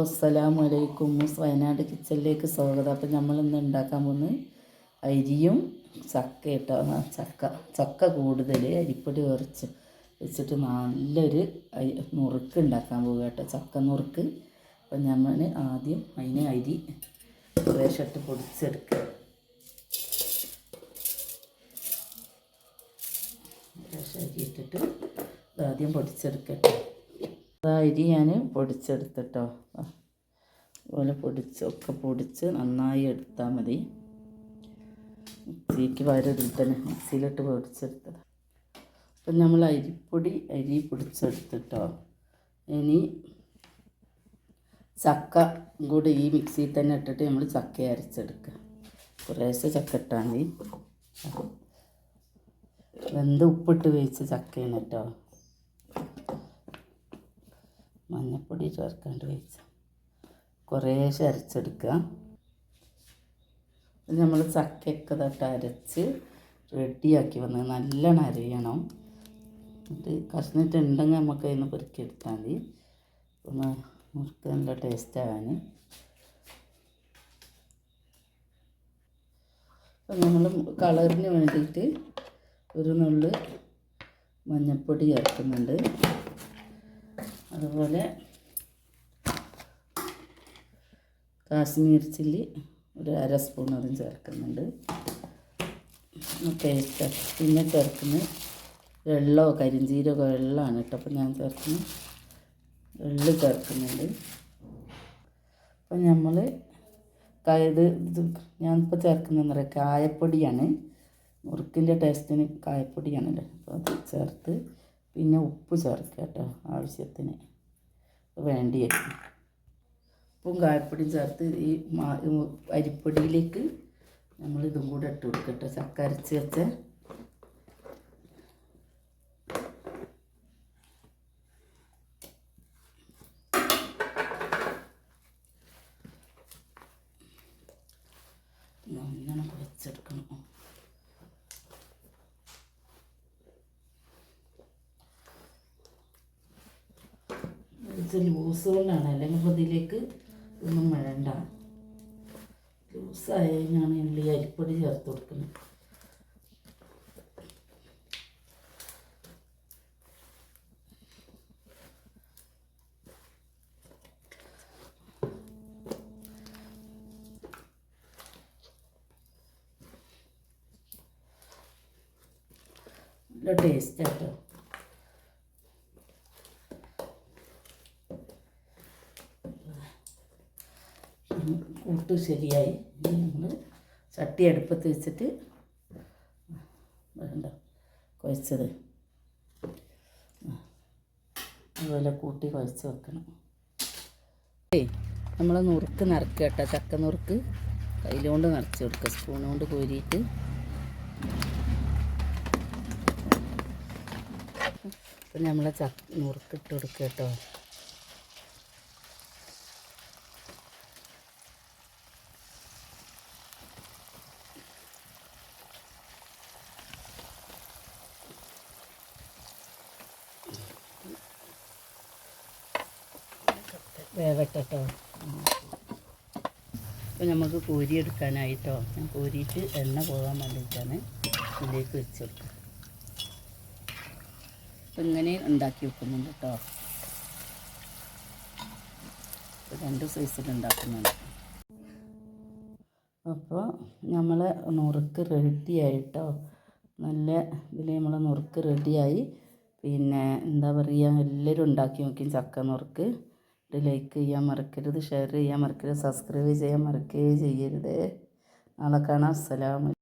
അസ്സലാമു അലൈക്കും വയനാട് കിച്ചണിലേക്ക് സ്വാഗതം. അപ്പം നമ്മൾ ഇന്ന് ഉണ്ടാക്കാൻ പോകുന്നത് അരിയും ചക്ക ഇട്ടോ ആ, ചക്ക. ചക്ക കൂടുതൽ അരിപ്പൊടി കുറച്ച് വെച്ചിട്ട് നല്ലൊരു നുറുക്ക് ഉണ്ടാക്കാൻ പോകുക കേട്ടോ. ചക്ക നുറുക്ക്. അപ്പം നമ്മൾ ആദ്യം അതിന് അരി കുറേശ്ശിട്ട് പൊടിച്ചെടുക്കുക. കുറേശ്ശെ അരി ഇട്ടിട്ട് ആദ്യം പൊടിച്ചെടുക്കട്ടെ ആ അരി ഞാൻ പൊടിച്ചെടുത്തിട്ടോ അതുപോലെ പൊടിച്ച് ഒക്കെ പൊടിച്ച് നന്നായി എടുത്താൽ മതി. മിക്സിക്ക് വരരുത്തന്നെ മിക്സിയിലിട്ട് പൊടിച്ചെടുത്തത്. അപ്പം നമ്മൾ അരിപ്പൊടി അരി പൊടിച്ചെടുത്തിട്ടോ. ഇനി ചക്ക കൂടി ഈ മിക്സിയിൽ തന്നെ ഇട്ടിട്ട് നമ്മൾ ചക്ക അരച്ചെടുക്കുക. കുറേശ്ശെ ചക്ക ഇട്ടാൽ മതി. വെന്ത് ഉപ്പിട്ട് വേവിച്ച ചക്കയാണ് കേട്ടോ. മഞ്ഞപ്പൊടി ചേർക്കാണ്ട് വെച്ച്. കുറേശ്ശെ അരച്ചെടുക്കുക നമ്മൾ ചക്കയൊക്കെ തൊട്ട് അരച്ച് റെഡിയാക്കി വന്നത് നല്ലോണം അരയണം. എന്നിട്ട് കഷ്ണിട്ട് ഉണ്ടെങ്കിൽ നമുക്ക് അതിന് പെറുക്കിയെടുത്താൽ മതി. ഒന്ന് മുറുക്ക് നല്ല ടേസ്റ്റ് ആവാൻ. അപ്പം നമ്മൾ കളറിന് വേണ്ടിയിട്ട് ഒരു നുള്ളു മഞ്ഞൾപ്പൊടി ചേർക്കുന്നുണ്ട്. അതുപോലെ കാശ്മീർ ചില്ലി ഒരു അര സ്പൂൺ അതും ചേർക്കുന്നുണ്ട്. ടേസ്റ്റ് പിന്നെ ചേർക്കുന്നത് വെള്ളമോ കരിഞ്ചീരകമോ വെള്ളമാണ് കേട്ടോ. അപ്പോൾ ഞാൻ ചേർക്കുന്നു. വെള്ളം ചേർക്കുന്നുണ്ട്. അപ്പം നമ്മൾ ഇത് ഞാനിപ്പോൾ ചേർക്കുന്ന പറയുക കായപ്പൊടിയാണ്. മുറുക്കിന്റെ ടേസ്റ്റിന് കായപ്പൊടിയാണല്ലോ. അപ്പോൾ അത് ചേർത്ത് പിന്നെ ഉപ്പ് ചേർക്കുക കേട്ടോ ആവശ്യത്തിന്. വേണ്ടി ഉപ്പും കായപ്പൊടിയും ചേർത്ത് ഈ അരിപ്പൊടിയിലേക്ക് നമ്മൾ ഇതും കൂടെ ഇട്ട് കൊടുക്കട്ടെ ചക്കരച്ച് വെച്ച. നല്ലോണം കുഴച്ചെടുക്കണം. ഇത് ലൂസ് കൊണ്ടാണ് അല്ലെങ്കിൽ ഇപ്പോൾ ഇതിലേക്ക് ഒന്നും വേണ്ട ലൂസായ കഴിഞ്ഞാണ് ഉള്ളി അരിപ്പൊടി ചേർത്ത് കൊടുക്കുന്നത്. നല്ല ടേസ്റ്റ് ആട്ടോ. കൂട്ട് ശരിയായി. ഇനി നമ്മൾ ചട്ടി അടുപ്പത്ത് വെച്ചിട്ട് വേണ്ട കുഴച്ചത്. അതുപോലെ കൂട്ടി കുഴച്ച് വെക്കണം. നമ്മൾ നുറുക്ക് നിറക്കുക കേട്ടോ ചക്ക നുറുക്ക്. കയ്യിലുകൊണ്ട് നിറച്ച് കൊടുക്കുക സ്പൂൺ കൊണ്ട് കോരിയിട്ട്. അപ്പം നമ്മളെ ചക്ക നുറുക്കിട്ട് കൊടുക്കുക കേട്ടോ. വേവട്ടെ അപ്പോൾ നമുക്ക് കോരി എടുക്കാനായിട്ടോ. ഞാൻ കോരിയിട്ട് എണ്ണ പോകാൻ വേണ്ടിയിട്ടാണ് ഇതിലേക്ക് വെച്ച് കൊടുക്കുക അപ്പം ഇങ്ങനെ ഉണ്ടാക്കി വെക്കുന്നുണ്ട് കേട്ടോ. രണ്ട് സൈസിൽ ഉണ്ടാക്കുന്നുണ്ട്. അപ്പോൾ നമ്മൾ നുറുക്ക് റെഡിയായിട്ടോ നല്ല ഇതിൽ നമ്മൾ നുറുക്ക് റെഡിയായി പിന്നെ എന്താ പറയുക എല്ലാവരും ഉണ്ടാക്കി നോക്കി ചക്ക നുറുക്ക്. ലൈക്ക് ചെയ്യാൻ മറക്കരുത് ഷെയർ ചെയ്യാൻ മറക്കരുത് സബ്സ്ക്രൈബ് ചെയ്യാൻ മറക്കുകയും ചെയ്യരുത്. നാളെ കാണാം. അസ്സലാമു